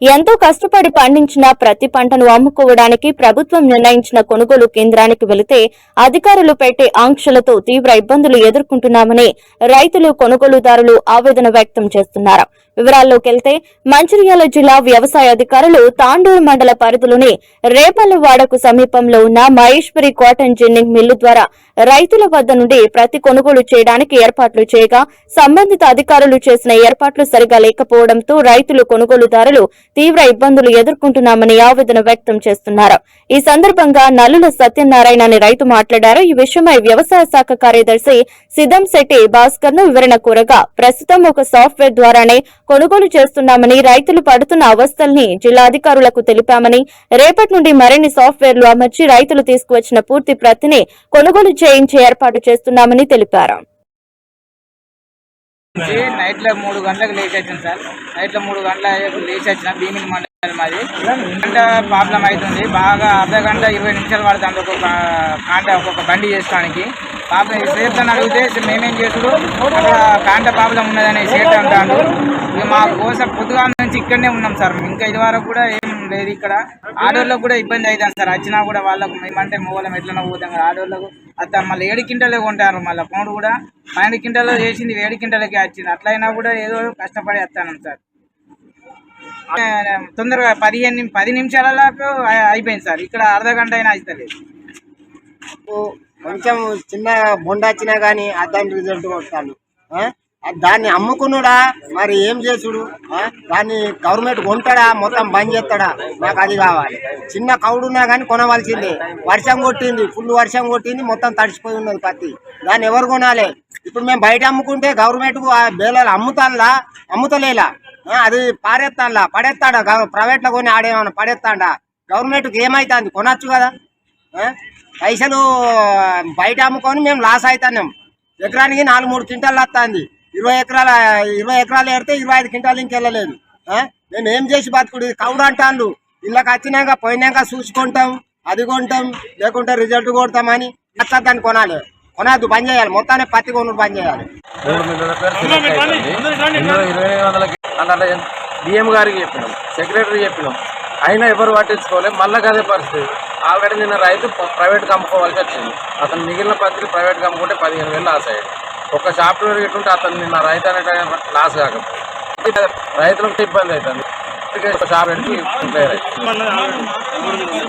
ఎంతో కష్టపడి పండించిన ప్రతి పంటను అమ్ముకోవడానికి ప్రభుత్వం నిర్ణయించిన కొనుగోలు కేంద్రానికి వెళితే అధికారులు పెట్టే ఆంక్షలతో తీవ్ర ఇబ్బందులు ఎదుర్కొంటున్నామని రైతులు కొనుగోలుదారులు ఆవేదన వ్యక్తం చేస్తున్నారు. వివరాల్లోకి వెళ్తే మంచిర్యాల జిల్లా వ్యవసాయ అధికారులు తాండూరు మండల పరిధిలోని రేపల్లవాడకు సమీపంలో ఉన్న మహేశ్వరి కాటన్ జిన్నింగ్ మిల్లు ద్వారా రైతుల వద్ద నుండి ప్రతి కొనుగోలు చేయడానికి ఏర్పాట్లు చేయగా సంబంధిత అధికారులు చేసిన ఏర్పాట్లు సరిగా లేకపోవడంతో రైతులు కొనుగోలుదారులు తీవ్ర ఇబ్బందులు ఎదుర్కొంటున్నామని ఆవేదన వ్యక్తం చేస్తున్నారు. ఈ సందర్భంగా నల్లుల సత్యనారాయణ అనే రైతు మాట్లాడారు. ఈ విషయమై వ్యవసాయ శాఖ కార్యదర్శి సిద్ధం శెట్టి భాస్కర్ను వివరణ కోరగా ప్రస్తుతం ఒక సాఫ్ట్వేర్ ద్వారానే కొనుగోలు చేస్తున్నామని రైతులు పడుతున్న అవస్థల్ని జిల్లాధికారులకు తెలిపామని రేపటి నుండి మరిన్ని సాఫ్ట్వేర్లు అమర్చి రైతులు తీసుకువచ్చిన పూర్తి ప్రతిని కొనుగోలు చేయించే ఏర్పాటు చేస్తున్నామని తెలిపారు. నుంచి నైట్లో మూడు గంటలకు లేచి వచ్చాను సార్. నైట్లో మూడు గంటలకు లేచి వచ్చిన భీమిని మండలం మాది గంట ప్రాబ్లం అవుతుంది. బాగా అర్ధ గంట ఇరవై నిమిషాలు పడుతుంది ఒక్కొక్క కాంట ఒక్కొక్క బండి చేసుకోవడానికి. పాపం సేఫ్తో అడిగితే మేమేం చేసుడు అక్కడ కాంట ప్రాబ్లం ఉన్నదని సేఫ్ అంటాడు ఇక మా కోసం పొద్దుగా నుంచి ఇక్కడనే ఉన్నాం సార్. ఇంకా ఇది వరకు కూడా లేదు ఇక్కడ. ఆడోళ్ళకు కూడా ఇబ్బంది అవుతుంది సార్. వచ్చినా కూడా వాళ్ళకు మేమంటే మూలం ఎట్లనో పోతాం కదా ఆడోళ్ళకు. అత్త మళ్ళీ ఏడు కింటలే కొంటారు మళ్ళీ పౌండ్ కూడా. పన్నెండు కింటల్లో చేసింది ఏడు కింటలకే వచ్చింది. అట్లయినా కూడా ఏదో కష్టపడి వస్తాను సార్. తొందరగా పదిహేను పది నిమిషాలకు అయిపోయింది సార్. ఇక్కడ అర్ధ గంట అయినా అవుతలేదు కొంచెం చిన్న బొండ వచ్చినా కానీ అర్థం రిజల్ట్ కొడతాను. దాన్ని అమ్ముకున్నాడా మరి ఏం చేసుడు? దాన్ని గవర్నమెంట్ కొంటాడా? మొత్తం బంద్ చేస్తాడా? నాకు అది కావాలి. చిన్న కౌడున్నా కానీ కొనవలసిందే. వర్షం కొట్టింది ఫుల్ వర్షం కొట్టింది మొత్తం తడిసిపోయి ఉన్నది పత్తి. దాన్ని ఎవరు కొనాలి? ఇప్పుడు మేము బయట అమ్ముకుంటే గవర్నమెంట్ బేలాలు అమ్ముతానులా అమ్ముతలేలా? అది పారేస్తానులా పడేస్తాడా ప్రైవేట్లో కొని ఆడేమన్నా పడేస్తాడా గవర్నమెంట్కి ఏమైతుంది? కొనచ్చు కదా? పైసలు బయట అమ్ముకొని మేము లాస్ అవుతున్నాం ఎకరానికి నాలుగు మూడు క్వింటాలు వస్తుంది. ఇరవై ఎకరాల ఇరవై ఎకరాలు ఏడితే ఇరవై ఐదు క్వింటాలు ఇంకెళ్ళలేదు మేము ఏం చేసి బతుకుడు? కౌడు అంటాను ఇళ్ళకి వచ్చినాక పోయినాక చూసుకుంటాం అది కొంటాం లేకుంటే రిజల్ట్ కొడతామని అట్లా దాన్ని కొనాలి? కొనద్దు బంద్ చేయాలి. మొత్తాన్ని పత్తి కొనుడు బంద్ చేయాలి. డిఎం గారికి చెప్పినాం సెక్రటరీ చెప్పినాం. అయినా ఎవరు పట్టించుకోలేదు మళ్ళీ అదే పరిస్థితి. ఆల్రెడీ నిన్న రైతు ప్రైవేట్ అమ్ముకోవాల్సి వచ్చింది. అతను మిగిలిన పత్రిక ప్రైవేట్ అమ్ముకుంటే పదిహేను వేలు లాస్ అయ్యాడు ఒక సాఫ్ట్వేర్ ఎట్టుంటే అతను నిన్న రైతు అనే లాస్ కాకపోతే రైతులకు ఇబ్బంది అవుతుంది. ఒక సాఫ్ట్వేర్కి ప్రిపేర్